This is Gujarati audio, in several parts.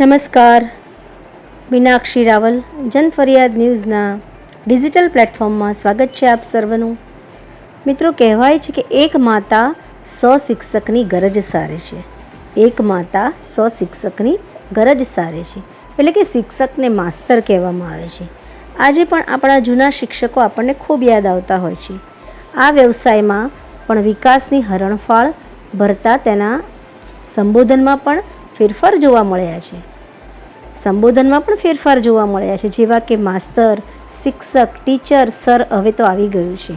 નમસ્કાર. મીનાક્ષી રાવલ જન ફરિયાદ ન્યૂઝના ડિજિટલ પ્લેટફોર્મમાં સ્વાગત છે આપ સર્વનું. મિત્રો, કહેવાય છે કે એક માતા સો શિક્ષકની ગરજ સારે છે. એક માતા સો શિક્ષકની ગરજ સારે છે. એટલે કે શિક્ષકને માસ્તર કહેવામાં આવે છે. આજે પણ આપણા જૂના શિક્ષકો આપણને ખૂબ યાદ આવતા હોય છે. આ વ્યવસાયમાં પણ વિકાસની હરણફાળ ભરતા તેના સંબોધનમાં પણ ફેરફાર જોવા મળ્યા છે. સંબોધનમાં પણ ફેરફાર જોવા મળ્યા છે, જેવા કે માસ્તર, શિક્ષક, ટીચર, સર, હવે તો આવી ગયું છે.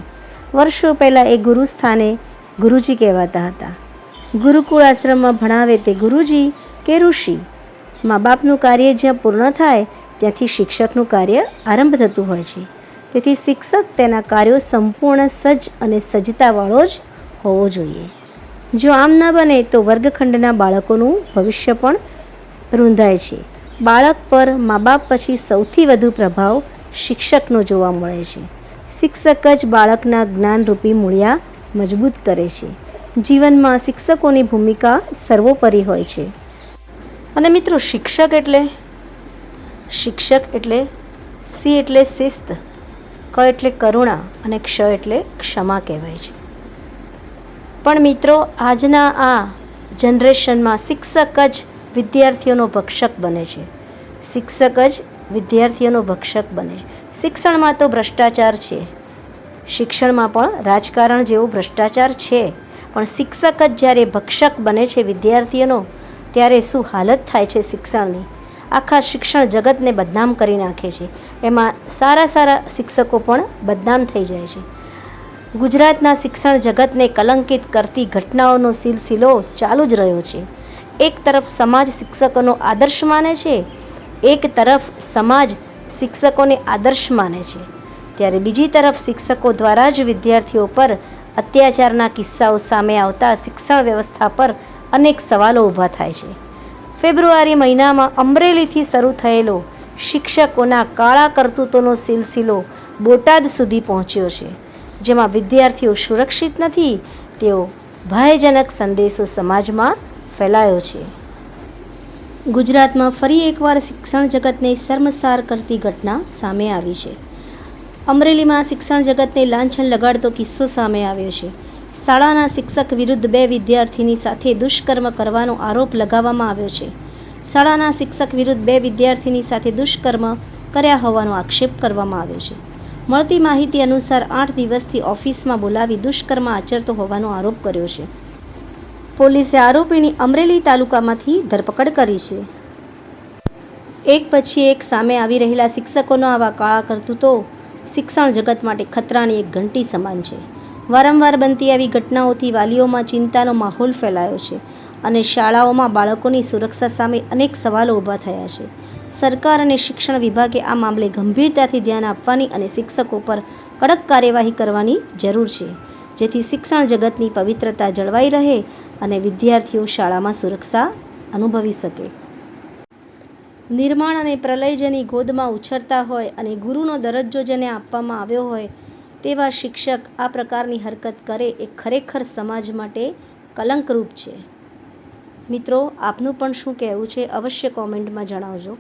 વર્ષો પહેલાં એ ગુરુ સ્થાને ગુરુજી કહેવાતા હતા. ગુરુકુળ આશ્રમમાં ભણાવે તે ગુરુજી કે ઋષિ? મા બાપનું કાર્ય જ્યાં પૂર્ણ થાય, ત્યાંથી શિક્ષકનું કાર્ય આરંભ થતું હોય છે. તેથી શિક્ષક તેના કાર્યો સંપૂર્ણ સજ્જ અને સજ્જતાવાળો જ હોવો જોઈએ. જો આમ ન બને તો વર્ગખંડના બાળકોનું ભવિષ્ય પણ રૂંધાય છે. બાળક પર મા બાપ પછી સૌથી વધુ પ્રભાવ શિક્ષકનો જોવા મળે છે. શિક્ષક જ બાળકના જ્ઞાનરૂપી મૂળિયા મજબૂત કરે છે. જીવનમાં શિક્ષકોની ભૂમિકા સર્વોપરી હોય છે. અને મિત્રો, શિક્ષક એટલે શિક્ષક એટલે સી એટલે શિસ્ત, ક એટલે કરુણા અને ક્ષ એટલે ક્ષમા કહેવાય છે. પણ મિત્રો, આજના આ જનરેશનમાં શિક્ષક જ વિદ્યાર્થીઓનો ભક્ષક બને છે. શિક્ષક જ વિદ્યાર્થીઓનો ભક્ષક બને છે. શિક્ષણમાં તો ભ્રષ્ટાચાર છે. શિક્ષણમાં પણ રાજકારણ જેવો ભ્રષ્ટાચાર છે. પણ શિક્ષક જ જ્યારે ભક્ષક બને છે વિદ્યાર્થીઓનો, ત્યારે શું હાલત થાય છે શિક્ષણની? આખા શિક્ષણ જગતને બદનામ કરી નાખે છે. એમાં સારા સારા શિક્ષકો પણ બદનામ થઈ જાય છે. ગુજરાતના શિક્ષણ જગતને કલંકિત કરતી ઘટનાઓનો સિલસિલો ચાલુ જ રહ્યો છે. એક તરફ સમાજ શિક્ષકોનો આદર્શ માને છે, એક તરફ સમાજ શિક્ષકોને આદર્શ માને છે. ત્યારે બીજી તરફ શિક્ષકો દ્વારા જ વિદ્યાર્થીઓ પર અત્યાચારના કિસ્સાઓ સામે આવતા શિક્ષણ વ્યવસ્થા પર અનેક સવાલો ઊભા થાય છે. ફેબ્રુઆરી મહિનામાં અમરેલીથી શરૂ થયેલો શિક્ષકોના કાળા કરતૂતોનો સિલસિલો બોટાદ સુધી પહોંચ્યો છે. જેમાં વિદ્યાર્થીઓ સુરક્ષિત નથી તેવો ભયજનક સંદેશો સમાજમાં ફેલાયો છે. ગુજરાતમાં ફરી એકવાર શિક્ષણ જગતને શર્મસાર કરતી ઘટના સામે આવી છે. અમરેલીમાં શિક્ષણ જગતને લાંછન લગાડતો કિસ્સો સામે આવ્યો છે. શાળાના શિક્ષક વિરુદ્ધ બે વિદ્યાર્થીની સાથે દુષ્કર્મ કરવાનો આરોપ લગાવવામાં આવ્યો છે. શાળાના શિક્ષક વિરુદ્ધ બે વિદ્યાર્થીની સાથે દુષ્કર્મ કર્યા હોવાનો આક્ષેપ કરવામાં આવ્યો છે. મળતી માહિતી અનુસાર આઠ દિવસથી ઓફિસમાં બોલાવી દુષ્કર્મ આચરતો હોવાનો આરોપ કર્યો છે. પોલીસે આરોપીની અમરેલી તાલુકામાંથી ધરપકડ કરી છે. એક પછી એક સામે આવી રહેલા શિક્ષકોનો આવા કાળા કરતૂતો શિક્ષણ જગત માટે ખતરાની એક ઘંટી સમાન છે. વારંવાર બનતી આવી ઘટનાઓથી વાલીઓમાં ચિંતાનો માહોલ ફેલાયો છે. અને શાળાઓમાં બાળકોની સુરક્ષા સામે અનેક સવાલો ઊભા થયા છે. સરકાર અને શિક્ષણ વિભાગે આ મામલે ગંભીરતાથી ધ્યાન આપવાની અને શિક્ષકો પર કડક કાર્યવાહી કરવાની જરૂર છે, જેથી શિક્ષણ જગતની પવિત્રતા જળવાઈ રહે અને વિદ્યાર્થીઓ શાળામાં સુરક્ષા અનુભવી શકે. નિર્માણ અને પ્રલય જેની ગોદમાં ઉછરતા હોય અને ગુરુનો દરજ્જો જેને આપવામાં આવ્યો હોય, તેવા શિક્ષક આ પ્રકારની હરકત કરે એ ખરેખર સમાજ માટે કલંકરૂપ છે. મિત્રો, આપનું પણ શું કહેવું છે અવશ્ય કોમેન્ટમાં જણાવજો.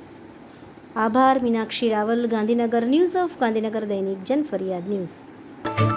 આભાર, મીનાક્ષી રાવલ, ગાંધીનગર ન્યૂઝ ઓફ ગાંધીનગર દૈનિક જન ફરિયાદ ન્યૂઝ.